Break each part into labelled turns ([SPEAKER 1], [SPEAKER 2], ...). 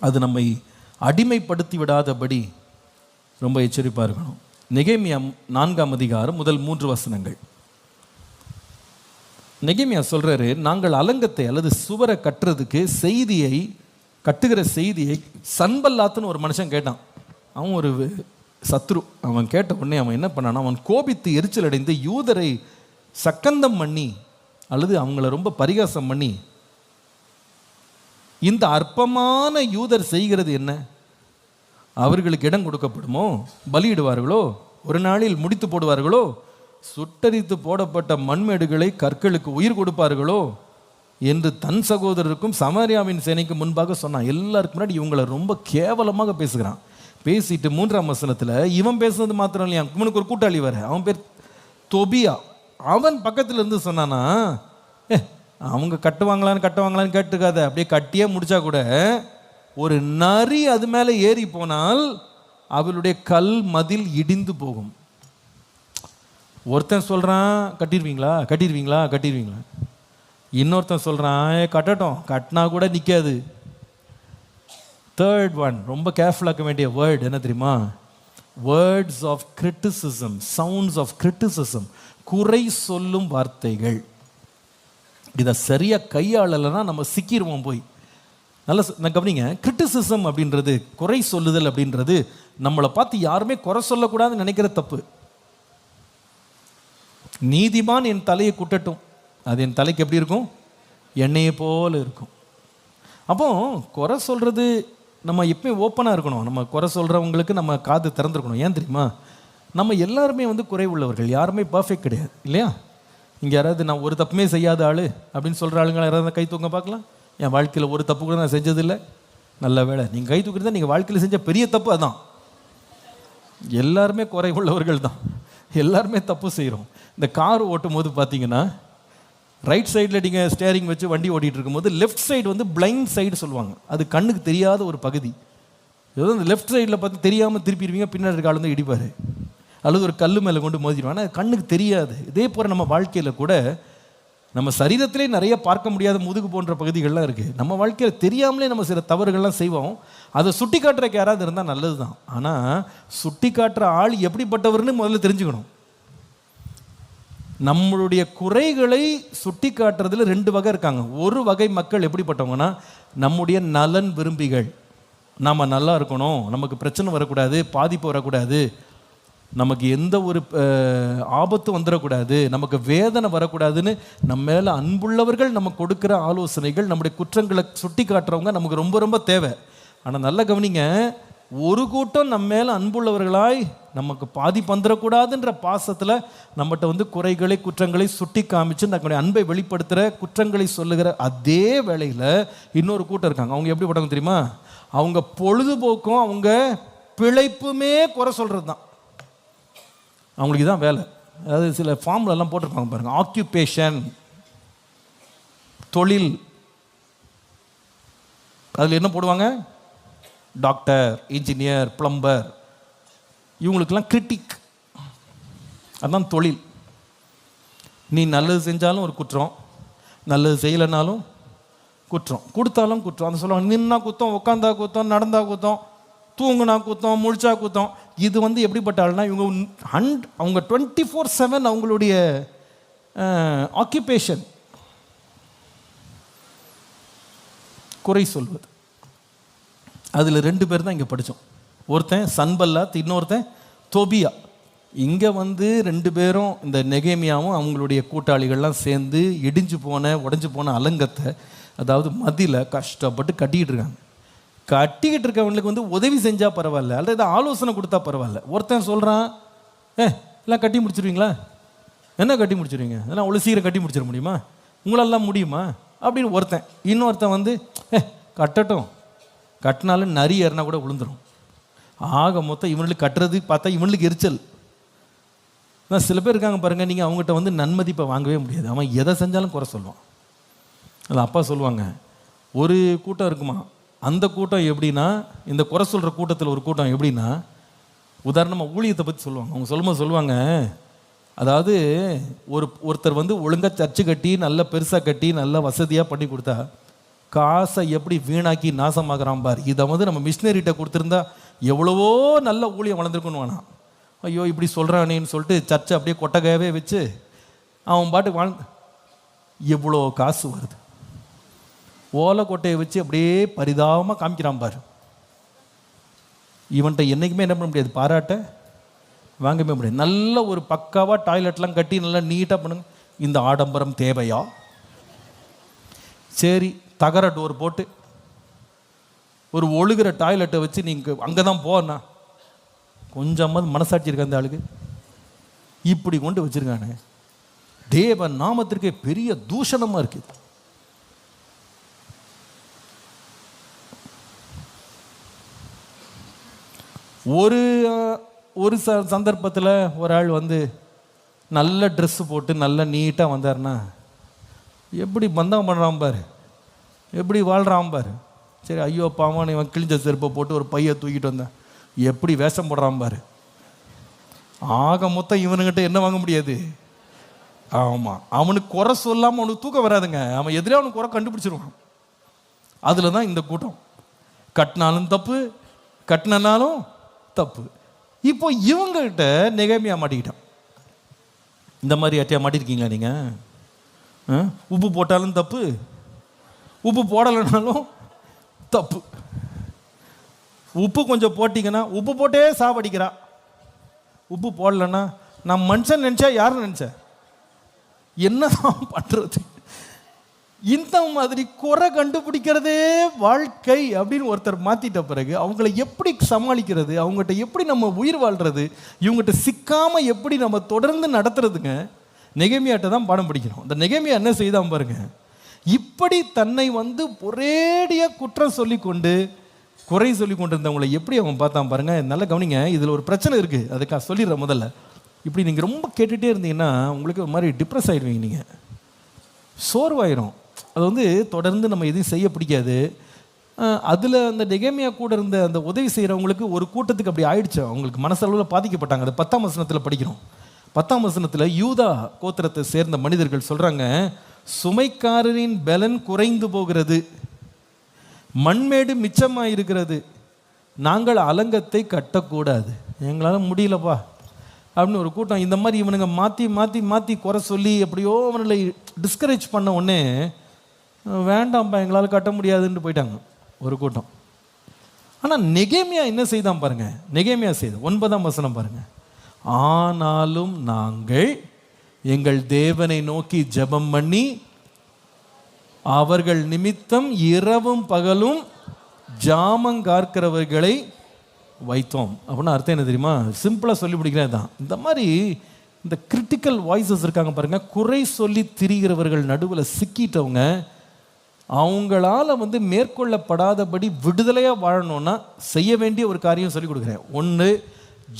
[SPEAKER 1] அது நம்மை அடிமைப்படுத்தி விடாதபடி ரொம்ப எச்சரிப்பாக இருக்கணும் நெகேமியா நான்காம் அதிகாரம் முதல் மூன்று வசனங்கள். நெகேமியா சொல்கிறாரு நாங்கள் அலங்கத்தை அல்லது சுவரை கட்டுறதுக்கு செய்தியை கட்டுகிற செய்தியை சன்பல்லாத்துன்னு ஒரு மனுஷன் கேட்டான். அவன் ஒரு சத்ரு. அவன் கேட்ட உடனே அவன் என்ன பண்ணானா அவன் கோபித்து எரிச்சல் அடைந்து யூதரை சக்கந்தம் பண்ணி அல்லது அவங்கள ரொம்ப பரிகாசம் பண்ணி இந்த அற்பமான யூதர் செய்கிறது என்ன? அவர்களுக்கு இடம் கொடுக்கப்படுமோ? பலியிடுவார்களோ? ஒரு நாளில் முடித்து போடுவார்களோ? சுட்டரித்து போடப்பட்ட மண்மேடுகளை கற்களுக்கு உயிர் கொடுப்பார்களோ? என்று தன் சகோதரருக்கும் சமாரியாவின் சேனைக்கு முன்பாக சொன்னான். எல்லாருக்கும் முன்னாடி இவங்களை ரொம்ப கேவலமாக பேசுகிறான். பேசிட்டு மூன்றாம் வசனத்தில் இவன் பேசுனது மாத்திரம் இல்லையா? இவனுக்கு ஒரு கூட்டாளி வர அவன் பேர் தொபியா. அவன் பக்கத்தில் இருந்து சொன்னானா அவங்க கட்டுவாங்களான்னு கட்டுவாங்களான்னு கேட்டுக்காத. அப்படியே கட்டியே முடிச்சா கூட ஒரு நரி அது மேலே ஏறி போனால் அவளுடைய கல் மதில் இடிந்து போகும். ஒருத்தன் சொல்கிறான் கட்டிடுவீங்களா கட்டிடுவீங்களா கட்டிடுவீங்களா இன்னொருத்தன் சொல்கிறான் கட்டட்டும். கட்டினா கூட நிற்காது தேர்ட் ஒன் ரொம்ப கேர்ஃபுல்லாக இருக்க வேண்டிய வேர்டு என்ன தெரியுமா? Words of criticism sounds of criticism குறை சொல்லும் வார்த்தைகள். இதை சரியாக கையாளலைன்னா நம்ம சிக்கிடுவோம் போய். நல்ல நான் கவனிங்க கிரிட்டிசிசம் அப்படின்றது குறை சொல்லுதல் அப்படின்றது நம்மளை பார்த்து யாருமே குறை சொல்லக்கூடாதுன்னு நினைக்கிற தப்பு. நீதிமான் என் தலையை குட்டட்டும். அது என் தலைக்கு எப்படி இருக்கும்? எண்ணெயை போல் இருக்கும். அப்போ குறை சொல்கிறது நம்ம எப்பயும் ஓப்பனாக இருக்கணும். நம்ம குறை சொல்கிறவங்களுக்கு நம்ம காது திறந்துருக்கணும். ஏன் தெரியுமா? நம்ம எல்லாருமே வந்து குறை உள்ளவர்கள். யாருமே பர்ஃபெக்ட் கிடையாது. இல்லையா? இங்கே யாராவது நான் ஒரு தப்புமே செய்யாத ஆள் அப்படின்னு சொல்கிற ஆளுங்க யாராவது கை தூங்க பார்க்கலாம்? என் வாழ்க்கையில் ஒரு தப்பு கூட நான் செஞ்சதில்லை. நல்ல வேலை நீங்கள் கை தூக்கிறது நீங்கள் வாழ்க்கையில் செஞ்ச பெரிய தப்பு அதான். எல்லாருமே குறை உள்ளவர்கள் தான். எல்லாருமே தப்பு செய்கிறோம் இந்த கார் ஓட்டும் போது பார்த்தீங்கன்னா ரைட் சைடில் நீங்கள் ஸ்டேரிங் வச்சு வண்டி ஓட்டிகிட்டு இருக்கும்போது லெஃப்ட் சைடு வந்து பிளைண்ட் சைடு சொல்லுவாங்க. அது கண்ணுக்கு தெரியாத ஒரு பகுதி. ஏதோ இந்த லெஃப்ட் சைடில் பார்த்து தெரியாமல் திருப்பிடுவீங்க பின்னாடி இருக்க ஆள் வந்து இடிப்பார். அல்லது ஒரு கல் மேலே கொண்டு மோதிடும் ஆனால் கண்ணுக்கு தெரியாது. இதே போல் நம்ம வாழ்க்கையில் கூட நம்ம சரீரத்திலே நிறைய பார்க்க முடியாத முதுகு போன்ற பகுதிகள்லாம் இருக்குது நம்ம வாழ்க்கையில் தெரியாமலே நம்ம சில தவறுகள்லாம் செய்வோம். அதை சுட்டி காட்டுறக்கு யாராவது இருந்தால் நல்லது தான் ஆனால் சுட்டி காட்டுற ஆள் எப்படிப்பட்டவர்னு முதல்ல தெரிஞ்சுக்கணும். நம்மளுடைய குறைகளை சுட்டி காட்டுறதுல ரெண்டு வகை இருக்காங்க. ஒரு வகை மக்கள் எப்படிப்பட்டவங்கன்னா நம்முடைய நலன் விரும்பிகள். நாம் நல்லா இருக்கணும். நமக்கு பிரச்சனை வரக்கூடாது. பாதிப்பு வரக்கூடாது. நமக்கு எந்த ஒரு ஆபத்து ஆபத்தும் வந்துடக்கூடாது நமக்கு வேதனை வரக்கூடாதுன்னு நம்ம மேலே அன்புள்ளவர்கள் நம்ம கொடுக்குற ஆலோசனைகள் நம்முடைய குற்றங்களை சுட்டி காட்டுறவங்க நமக்கு ரொம்ப ரொம்ப தேவை. ஆனால் நல்லா கவனிங்க ஒரு கூட்டம் நம்ம மேலே அன்புள்ளவர்களாய் நமக்கு பாதி பந்துடக்கூடாதுன்ற பாசத்தில் நம்மகிட்ட வந்து குறைகளை குற்றங்களை சுட்டி காமிச்சு நம்மளுடைய அன்பை வெளிப்படுத்துகிற குற்றங்களை சொல்லுகிற அதே வேளையில் இன்னொரு கூட்டம் இருக்காங்க. அவங்க எப்படி எப்படிப்பட்டவங்க தெரியுமா? அவங்க பொழுதுபோக்கும் அவங்க பிழைப்புமே குறை சொல்கிறது தான் அவங்களுக்கு தான் வேலை. அதாவது சில ஃபார்ம்ல எல்லாம் போட்டிருப்பாங்க பாருங்க. ஆக்கியூபேஷன் தொழில். அதில் என்ன போடுவாங்க? டாக்டர் இன்ஜினியர் பிளம்பர் இவங்களுக்கெல்லாம் கிரிட்டிக் அதுதான் தொழில். நீ நல்லது செஞ்சாலும் ஒரு குற்றம். நல்லது செய்யலைனாலும் குற்றம். கொடுத்தாலும் குற்றம். அந்த சொல்லுவாங்க. நின்னா குத்தம் உட்காந்தா குத்தம் நடந்தா குத்தம் தூங்குனா குத்தம் முழிச்சா குத்தம். இது வந்து எப்படிப்பட்ட ஆள்னா இவங்க ஹண்ட் அவங்க டுவெண்ட்டி ஃபோர் செவன் அவங்களுடைய ஆக்கியபேஷன் குறை சொல்வது. அதில் ரெண்டு பேர் தான் இங்கே படித்தோம் ஒருத்தன் சன்பல்லாத் இன்னொருத்தன் தோபியா. இங்கே வந்து ரெண்டு பேரும் இந்த நெகேமியாவும் அவங்களுடைய கூட்டாளிகள்லாம் சேர்ந்து இடிஞ்சு போன உடஞ்சு போன அலங்கத்தை அதாவது மதியில் கஷ்டப்பட்டு கட்டிக்கிட்டு இருக்காங்க. கட்டிக்கிட்டு இருக்கவங்களுக்கு வந்து உதவி செஞ்சால் பரவாயில்ல அல்லது ஆலோசனை கொடுத்தா பரவாயில்ல. ஒருத்தன் சொல்கிறான் ஏ எல்லாம் கட்டி முடிச்சிருவீங்களா? என்ன கட்டி முடிச்சிருவீங்க? அதெல்லாம் அவ்வளோ சீக்கிரம் கட்டி முடிச்சிட முடியுமா? உங்களெல்லாம் முடியுமா? அப்படின்னு ஒருத்தன் இன்னொருத்தன் வந்து ஏ கட்டட்டும். கட்டினாலும் நரி ஏறினா கூட விழுந்துரும் ஆக மொத்தம் இவனுக்கு கட்டுறது பார்த்தா இவனுக்கு எரிச்சல். நான் சில பேர் இருக்காங்க பாருங்கள் நீங்கள் அவங்ககிட்ட வந்து நன்மதிப்பை வாங்கவே முடியாது. அவன் எதை செஞ்சாலும் குறை சொல்லுவான். அது அப்பா சொல்லுவாங்க ஒரு கூட்டம் இருக்குமா? அந்த கூட்டம் எப்படின்னா இந்த குறை சொல்கிற கூட்டத்தில் ஒரு கூட்டம் எப்படின்னா உதாரணமாக ஊழியத்தை பற்றி சொல்லுவாங்க. அவங்க சொல்லும்போது சொல்லுவாங்க அதாவது ஒரு ஒருத்தர் வந்து ஒழுங்காக சர்ச்சு கட்டி நல்ல பெருசாக கட்டி நல்ல வசதியாக பண்ணி கொடுத்தா காசை எப்படி வீணாக்கி நாசமாகறான் பார். இதை வந்து நம்ம மிஷினரிகிட்ட கொடுத்துருந்தா எவ்வளவோ நல்ல ஊழியம் வளர்ந்துருக்குன்னு வேணாம். ஐயோ இப்படி சொல்கிறானேன்னு சொல்லிட்டு சர்ச்சை அப்படியே கொட்டகையாகவே வச்சு அவன் பாட்டுக்கு வாழ் எவ்வளோ காசு வருது. ஓலை கொட்டையை வச்சு அப்படியே பரிதாபமாக காமிக்கிறான் பாரு. இவன்கிட்ட என்றைக்குமே என்ன பண்ண முடியாது. பாராட்ட வாங்கவே முடியாது. நல்ல ஒரு பக்காவாக டாய்லெட்லாம் கட்டி நல்லா நீட்டாக பண்ணுங்க. இந்த ஆடம்பரம் தேவையா? சரி தகர டோர் போட்டு ஒரு ஒழுகிற டாய்லெட்டை வச்சு நீங்கள் அங்கே தான் போனா கொஞ்சமாவது மனசாட்சி இருக்க அந்த ஆளுக்கு. இப்படி கொண்டு வச்சுருக்கானே. தேவ நாமத்திற்கே பெரிய தூஷணமாக இருக்குது. ஒரு ஒரு ச சந்தர்ப்பத்தில் ஒரு ஆள் வந்து நல்ல ட்ரெஸ்ஸு போட்டு நல்ல நீட்டாக வந்தார்னா எப்படி பந்தம் பண்ணுறான் பாரு. எப்படி வாழ்கிறான் பாரு. சரி ஐயோ பாவான் இவன் கிழிஞ்ச செருப்பை போட்டு ஒரு பையை தூக்கிட்டு வந்தேன். எப்படி வேஷம் போடுறான் பாரு. ஆக மொத்தம் இவனுங்கிட்ட என்ன வாங்க முடியாது? ஆமாம் அவனுக்கு குறை சொல்லாமல் அவனுக்கு தூக்கம் வராதுங்க. அவன் எதிரே அவனுக்கு குறை கண்டுபிடிச்சிருவான். அதில் தான் இந்த கூட்டம். கட்டினாலும் தப்பு கட்டினாலும் தப்பு. இப்போ இவங்ககிட்ட நிகழ்மையாக மாட்டிக்கிட்டான். இந்த மாதிரி யார்ட்டையா மாட்டிருக்கீங்களா நீங்கள் உப்பு போட்டாலும் தப்பு. உப்பு போடலைனாலும் தப்பு. உப்பு கொஞ்சம் போட்டிங்கன்னா உப்பு போட்டே சாவடிக்கிறா. உப்பு போடலன்னா நான் மனுஷன் நினச்சா யார் நினச்ச? என்னதான் பண்ணுறது இந்த மாதிரி குறை கண்டுபிடிக்கிறதே வாழ்க்கை அப்படின்னு ஒருத்தர் மாத்திட்ட பிறகு அவங்கள எப்படி சமாளிக்கிறது அவங்ககிட்ட எப்படி நம்ம உயிர் வாழ்றது இவங்ககிட்ட சிக்காம எப்படி நம்ம தொடர்ந்து நடத்துறதுங்க நெகமியாட்ட தான் பாடம் பிடிக்கணும். இந்த நெகமியா என்ன செய்தான் பாருங்க இப்படி தன்னை வந்து ஒரேடியாக குற்றம் சொல்லி கொண்டு குறை சொல்லி கொண்டு இருந்தவங்களை எப்படி அவன் பார்த்தான் பாருங்க நல்லா கவனிங்க இதில் ஒரு பிரச்சனை இருக்கு அதுக்காக சொல்லிடுறேன் முதல்ல. இப்படி நீங்கள் ரொம்ப கேட்டுகிட்டே இருந்தீங்கன்னா உங்களுக்கு ஒரு மாதிரி டிப்ரெஸ் ஆயிடுவீங்க நீங்கள் சோர்வாயிரும். அது வந்து தொடர்ந்து நம்ம எதுவும் செய்ய பிடிக்காது. அதில் அந்த டெகேமியா கூட இருந்த அந்த உதவி செய்கிறவங்களுக்கு ஒரு கூட்டத்துக்கு அப்படி ஆயிடுச்சு. அவங்களுக்கு மனசளவில் பாதிக்கப்பட்டாங்க. அது பத்தாம் வசனத்தில் படிக்கிறோம். பத்தாம் வசனத்தில் யூதா கோத்திரத்தை சேர்ந்த மனிதர்கள் சொல்கிறாங்க சுமைக்காரரின் பலன் குறைந்து போகிறது. மண்மேடு மிச்சமாக இருக்கிறது நாங்கள் அலங்கத்தை கட்டக்கூடாது. எங்களால் முடியலப்பா. அப்படின்னு ஒரு கூட்டம். இந்த மாதிரி இவனுங்க மாற்றி மாற்றி மாற்றி குறை சொல்லி எப்படியோ அவனை டிஸ்கரேஜ் பண்ண உடனே வேண்டாம்ப்பா எங்களால் கட்ட முடியாதுன்னு போயிட்டாங்க. ஒரு கூட்டம். ஆனால் நெகேமியா என்ன செய்தான் பாருங்க. நெகேமியா செய்த ஒன்பதாம் வசனம் பாருங்க. ஆனாலும் நாங்கள் எங்கள் தேவனை நோக்கி ஜெபம் பண்ணி அவர்கள் நிமித்தம் இரவும் பகலும் ஜாமங்கார்க்கிறவர்களை வைத்தோம். அப்படின்னு அர்த்தம் என்ன தெரியுமா? சிம்பிளாக சொல்லி பிடிக்கிறேன் தான் இந்த மாதிரி இந்த கிரிட்டிக்கல் வாய்ஸஸ் இருக்காங்க பாருங்கள் குறை சொல்லி திரிகிறவர்கள் நடுவில் சிக்கிட்டவங்க அவங்களால வந்து மேற்கொள்ளப்படாதபடி விடுதலையாக வாழணும்னா செய்ய வேண்டிய ஒரு காரியம் சொல்லி கொடுக்குறேன். ஒன்று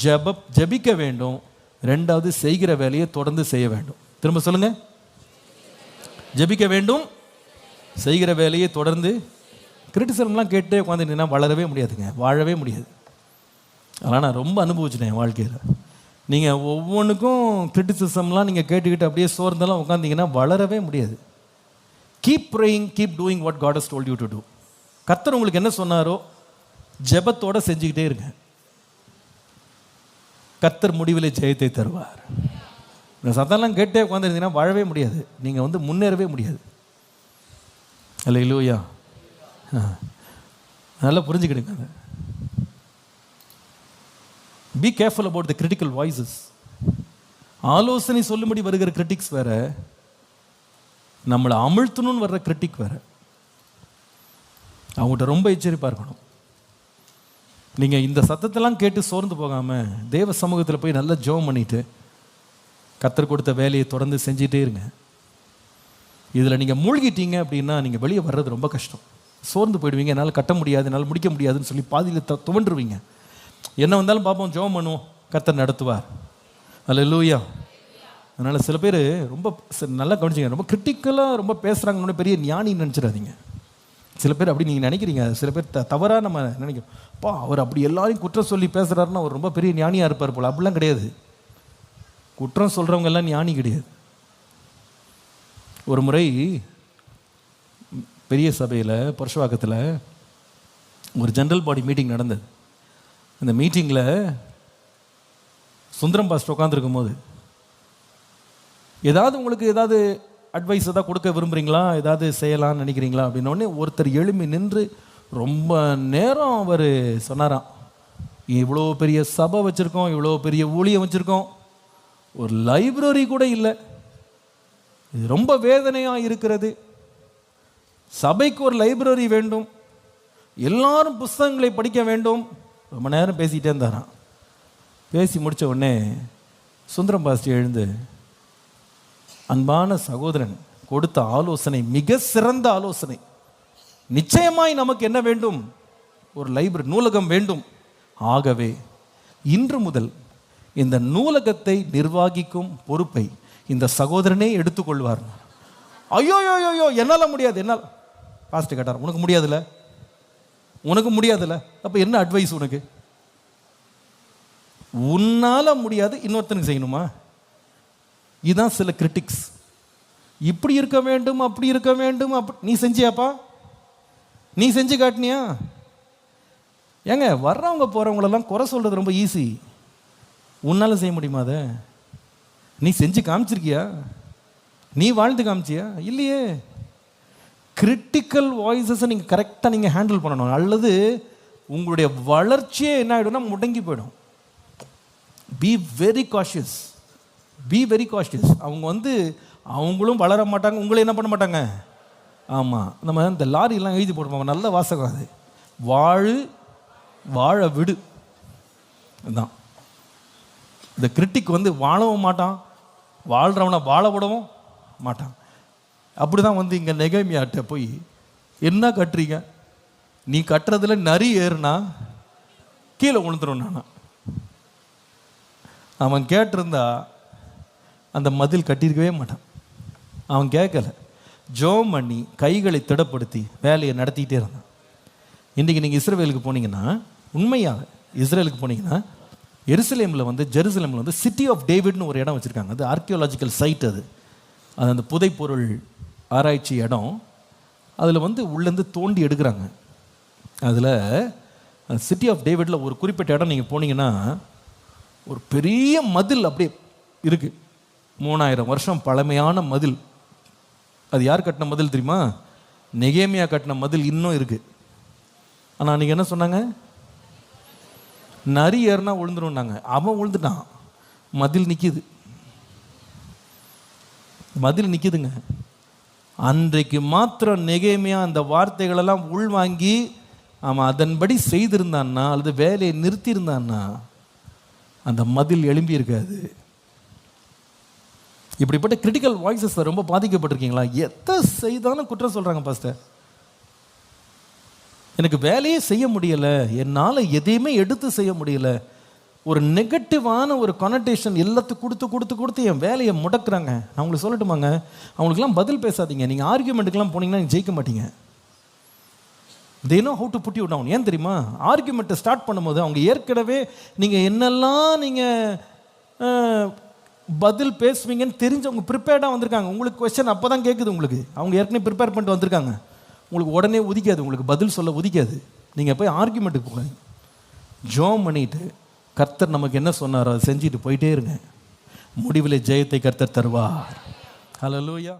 [SPEAKER 1] ஜப ஜபிக்க வேண்டும். ரெண்டாவது செய்கிற வேலையை தொடர்ந்து செய்ய வேண்டும். திரும்ப சொல்லுங்க. ஜபிக்க வேண்டும். செய்கிற வேலையை தொடர்ந்து கிரிட்டிசம்லாம் கேட்டே உட்காந்துட்டீங்கன்னா வளரவே முடியாதுங்க. வாழவே முடியாது. அதெல்லாம் நான் ரொம்ப அனுபவிச்சிட்டேன் என் வாழ்க்கையில். நீங்கள் ஒவ்வொன்றுக்கும் கிரிட்டிசிசம்லாம் நீங்கள் கேட்டுக்கிட்டு அப்படியே சோர்ந்தெல்லாம் உட்காந்தீங்கன்னா வளரவே முடியாது. Keep praying keep doing what God has told you to do கர்த்தர் உங்களுக்கு என்ன சொன்னாரோ ஜெபத்தோட செஞ்சுக்கிட்டே இருங்க. கர்த்தர் முடிவிலே ஜெயத்தை தருவார். இந்த சத்தம்லாம் கேட்டே உட்காந்துருந்தீங்கன்னா வாழவே முடியாது. நீங்கள் வந்து முன்னேறவே முடியாது. அல்ல இல்லையா நல்லா புரிஞ்சுக்கிடுங்க அதை. Be careful about the critical voices ஆலோசனை சொல்லும்படி வருகிற கிரிட்டிக்ஸ் வேறு நம்மளை அமிழ்த்தணும்னு வர்ற கிரிட்டிக் வேற. அவங்ககிட்ட ரொம்ப எச்சரிப்பாக இருக்கணும். நீங்கள் இந்த சத்தத்தெல்லாம் கேட்டு சோர்ந்து போகாமல் தேவ சமூகத்தில் போய் நல்லா ஜெபம் பண்ணிட்டு கத்தர் கொடுத்த வேலையை தொடர்ந்து செஞ்சிட்டே இருங்க. இதில் நீங்கள் மூழ்கிட்டீங்க அப்படின்னா நீங்கள் வெளியே வர்றது ரொம்ப கஷ்டம். சோர்ந்து போயிடுவீங்க என்னால் கட்ட முடியாது என்னால் முடிக்க முடியாதுன்னு சொல்லி பாதியில் த துவண்டுருவீங்க. என்ன வந்தாலும் பார்ப்போம் ஜெபம் பண்ணுவோம் கத்தர் நடத்துவார். அல்ல லூயா அதனால் சில பேர் ரொம்ப ச- நல்லா கவனிச்சிங்க ரொம்ப கிரிட்டிக்கலாக ரொம்ப பேசுகிறாங்கன்னு பெரிய ஞானின்னு நினச்சிடாதீங்க. சில பேர் அப்படி நீங்கள் நினைக்கிறீங்க. சில பேர் த தவறாக நம்ம நினைக்கிறோம். பா அவர் அப்படி எல்லாரையும் குற்றம் சொல்லி பேசுகிறாருன்னா அவர் ரொம்ப பெரிய ஞானியாக இருப்பார் போல். அப்படிலாம் கிடையாது. குற்றம் சொல்கிறவங்க எல்லாம் ஞானி கிடையாது. ஒரு முறை பெரிய சபையில் புருஷவாக்கத்தில் ஒரு ஜென்ரல் பாடி மீட்டிங் நடந்தது. அந்த மீட்டிங்கில் சுந்தரம் பாஸ்டர் உட்காந்துருக்கும் போது ஏதாவது உங்களுக்கு ஏதாவது அட்வைஸ் ஏதாவது கொடுக்க விரும்புகிறீங்களா ஏதாவது செய்யலாம்னு நினைக்கிறீங்களா? அப்படின்ன ஒருத்தர் எழும்பி நின்று ரொம்ப நேரம் அவர் சொன்னாராம். இவ்வளோ பெரிய சபை வச்சுருக்கோம் இவ்வளோ பெரிய ஊழியம் வச்சுருக்கோம். ஒரு லைப்ரரி கூட இல்லை. இது ரொம்ப வேதனையாக இருக்கிறது. சபைக்கு ஒரு லைப்ரரி வேண்டும். எல்லாரும் புஸ்தகங்களை படிக்க வேண்டும். ரொம்ப நேரம் பேசிகிட்டே இருந்தாராம். பேசி முடித்த உடனே சுந்தரம் பாஸ்டி எழுந்து அன்பான சகோதரன் கொடுத்த ஆலோசனை மிக சிறந்த ஆலோசனை. நிச்சயமாய் நமக்கு என்ன வேண்டும்? ஒரு லைப்ரரி நூலகம் வேண்டும். ஆகவே இன்று முதல் இந்த நூலகத்தை நிர்வாகிக்கும் பொறுப்பை இந்த சகோதரனே எடுத்துக்கொள்வார். ஐயோ ஐயோ என்னால் முடியாது என்னால். பாஸ்ட் கேட்டார் உனக்கு முடியாதுல்ல? உனக்கு முடியாதுல்ல? அப்போ என்ன அட்வைஸ் உனக்கு? உன்னால் முடியாது இன்னொருத்தனுக்கு செய்யணுமா? இதுதான் சில கிரிட்டிக்ஸ் இப்படி இருக்க வேண்டும் அப்படி இருக்க வேண்டும் அப் நீ செஞ்சியாப்பா? நீ செஞ்சு காட்டினியா? ஏங்க வர்றவங்க போகிறவங்களெல்லாம் குறை சொல்கிறது ரொம்ப ஈஸி உன்னால் செய்ய முடியுமா அதை? நீ செஞ்சு காமிச்சிருக்கியா? நீ வாழ்ந்து காமிச்சியா? இல்லையே. கிரிட்டிக்கல் வாய்ஸஸை நீங்கள் கரெக்டாக நீங்கள் ஹேண்டில் பண்ணணும். அல்லது உங்களுடைய வளர்ச்சியே என்ன ஆகிடும்னா முடங்கி போயிடும். Be very cautious be very cautious அவங்க வந்து அவங்களும் வளர மாட்டாங்க உங்களை என்ன பண்ண மாட்டாங்க? ஆமாம் நம்ம இந்த லாரிலாம் எழுதி போடுவோம் நல்ல வாசகம் அது. வாழு வாழ விடு. இதுதான் இந்த கிரிட்டிக் வந்து வாழவும் மாட்டான் வாழ்கிறவனை வாழ விடவும் மாட்டான். அப்படி தான் வந்து இங்கே நெகைமியாட்ட போய் என்ன கட்டுறீங்க? நீ கட்டுறதுல நரி ஏறுனா கீழே விழுந்துரும் நானா? அவன் கேட்டிருந்தா அந்த மதில் கட்டியிருக்கவே மாட்டான். அவன் கேட்கல. ஜோம் பண்ணி கைகளை திடப்படுத்தி வேலையை நடத்திக்கிட்டே இருந்தான். இன்றைக்கி நீங்கள் இஸ்ரேலுக்கு போனீங்கன்னா உண்மையாக இஸ்ரேலுக்கு போனீங்கன்னா எருசலேமில் வந்து ஜெருசலேமில் வந்து சிட்டி ஆஃப் டேவிட்னு ஒரு இடம் வச்சுருக்காங்க. அது ஆர்கியோலாஜிக்கல் சைட் அது. அது அந்த புதைப்பொருள் ஆராய்ச்சி இடம். அதில் வந்து உள்ளேருந்து தோண்டி எடுக்கிறாங்க. அதில் சிட்டி ஆஃப் டேவிடில் ஒரு குறிப்பிட்ட இடம் நீங்கள் போனீங்கன்னா ஒரு பெரிய மதில் அப்படியே இருக்குது மூணாயிரம் வருஷம் பழமையான மதில். அது யார் கட்டின மதில் தெரியுமா? நெகேமியா கட்டின மதில் இன்னும் இருக்கு. ஆனால் அன்றைக்கி என்ன சொன்னாங்க? நரி ஏறினா விழுந்துருன்னாங்க அவன் விழுந்துட்டான் மதில் நிற்கிது மதில் நிற்கிதுங்க அன்றைக்கு மாத்திரம் நெகேமியா அந்த வார்த்தைகளெல்லாம் உள்வாங்கி அவன் அதன்படி செய்திருந்தான்னா அல்லது வேலையை நிறுத்தியிருந்தான்னா அந்த மதில் எழும்பியிருக்காது. இப்படிப்பட்ட கிரிட்டிக்கல் வாய்ஸஸ் ரொம்ப பாதிக்கப்பட்டிருக்கீங்களா? எதை செய்தாலும் குற்றம் சொல்கிறாங்க பாஸ்டர் எனக்கு வேலையே செய்ய முடியலை. என்னால் எதையுமே எடுத்து செய்ய முடியல. ஒரு நெகட்டிவான ஒரு கொனடேஷன் எல்லாத்துக்கும் கொடுத்து கொடுத்து கொடுத்து என் வேலையை முடக்குறாங்க. நான் உங்களுக்கு சொல்லட்டுமாங்க? அவங்களுக்குலாம் பதில் பேசாதீங்க. நீங்கள் ஆர்கியூமெண்ட்டுக்கெலாம் போனீங்கன்னா நீங்கள் ஜெயிக்க மாட்டீங்க. தினம் how to put you down ஏன் தெரியுமா? ஆர்கியூமெண்ட்டை ஸ்டார்ட் பண்ணும்போது அவங்க ஏற்கனவே நீங்கள் என்னெல்லாம் நீங்கள் பதில் பேசுவீங்கன்னு தெரிஞ்சவங்க ப்ரிப்பேர்டாக வந்திருக்காங்க. உங்களுக்கு கொஸ்டின் அப்போ தான் கேட்குது உங்களுக்கு. அவங்க ஏற்கனவே ப்ரிப்பேர் பண்ணிட்டு வந்திருக்காங்க. உங்களுக்கு உடனே உதிக்காது. உங்களுக்கு பதில் சொல்ல உதிக்காது. நீங்கள் போய் ஆர்குமெண்ட்டுக்கு போகாதீங்க ஜோம் பண்ணிட்டு கர்த்தர் நமக்கு என்ன சொன்னாரோ அதை செஞ்சுட்டு போயிட்டே இருங்க. முடிவில் ஜெயத்தை கர்த்தர் தருவார். லூயா